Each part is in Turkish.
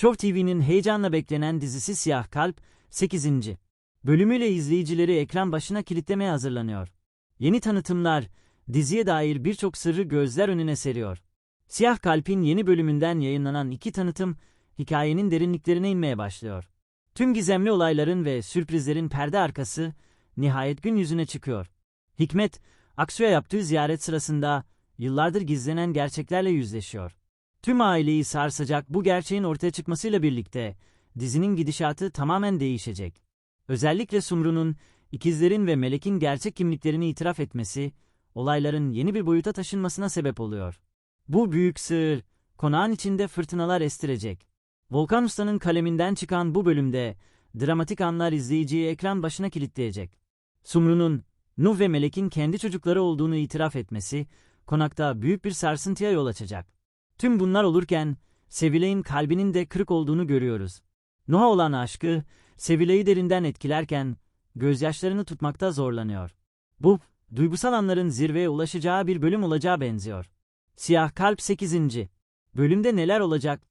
Show TV'nin heyecanla beklenen dizisi Siyah Kalp, 8. bölümüyle izleyicileri ekran başına kilitlemeye hazırlanıyor. Yeni tanıtımlar, diziye dair birçok sırrı gözler önüne seriyor. Siyah Kalp'in yeni bölümünden yayınlanan iki tanıtım, hikayenin derinliklerine inmeye başlıyor. Tüm gizemli olayların ve sürprizlerin perde arkası, nihayet gün yüzüne çıkıyor. Hikmet, Aksu'ya yaptığı ziyaret sırasında, yıllardır gizlenen gerçeklerle yüzleşiyor. Tüm aileyi sarsacak bu gerçeğin ortaya çıkmasıyla birlikte, dizinin gidişatı tamamen değişecek. Özellikle Sumru'nun, ikizlerin ve Melek'in gerçek kimliklerini itiraf etmesi, olayların yeni bir boyuta taşınmasına sebep oluyor. Bu büyük sır, konağın içinde fırtınalar estirecek. Volkan Usta'nın kaleminden çıkan bu bölümde, dramatik anlar izleyiciyi ekran başına kilitleyecek. Sumru'nun, Nuh ve Melek'in kendi çocukları olduğunu itiraf etmesi, konakta büyük bir sarsıntıya yol açacak. Tüm bunlar olurken, Sevilay'ın kalbinin de kırık olduğunu görüyoruz. Nuh'a olan aşkı, Sevilay'ı derinden etkilerken, gözyaşlarını tutmakta zorlanıyor. Bu, duygusal anların zirveye ulaşacağı bir bölüm olacağı benziyor. Siyah Kalp 8. Bölümde neler olacak?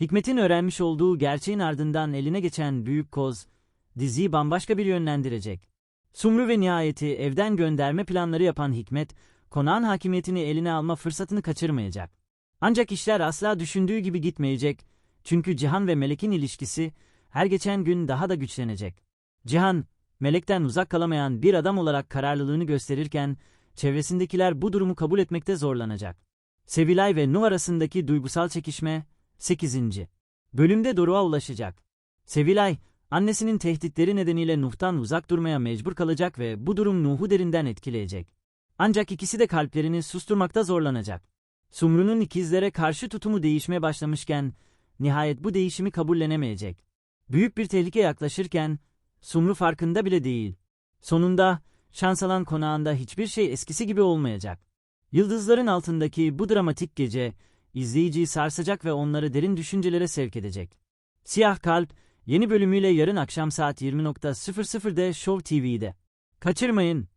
Hikmet'in öğrenmiş olduğu gerçeğin ardından eline geçen büyük koz, diziyi bambaşka bir yönlendirecek. Sumru ve Nihayet'i evden gönderme planları yapan Hikmet, konağın hakimiyetini eline alma fırsatını kaçırmayacak. Ancak işler asla düşündüğü gibi gitmeyecek, çünkü Cihan ve Melek'in ilişkisi her geçen gün daha da güçlenecek. Cihan, Melek'ten uzak kalamayan bir adam olarak kararlılığını gösterirken, çevresindekiler bu durumu kabul etmekte zorlanacak. Sevilay ve Nuh arasındaki duygusal çekişme, 8. bölümde Doruk'a ulaşacak. Sevilay, annesinin tehditleri nedeniyle Nuh'tan uzak durmaya mecbur kalacak ve bu durum Nuh'u derinden etkileyecek. Ancak ikisi de kalplerini susturmakta zorlanacak. Sumru'nun ikizlere karşı tutumu değişmeye başlamışken, nihayet bu değişimi kabullenemeyecek. Büyük bir tehlike yaklaşırken, Sumru farkında bile değil. Sonunda, Şansalan konağında hiçbir şey eskisi gibi olmayacak. Yıldızların altındaki bu dramatik gece, izleyiciyi sarsacak ve onları derin düşüncelere sevk edecek. Siyah Kalp, yeni bölümüyle yarın akşam saat 20.00'de Show TV'de. Kaçırmayın.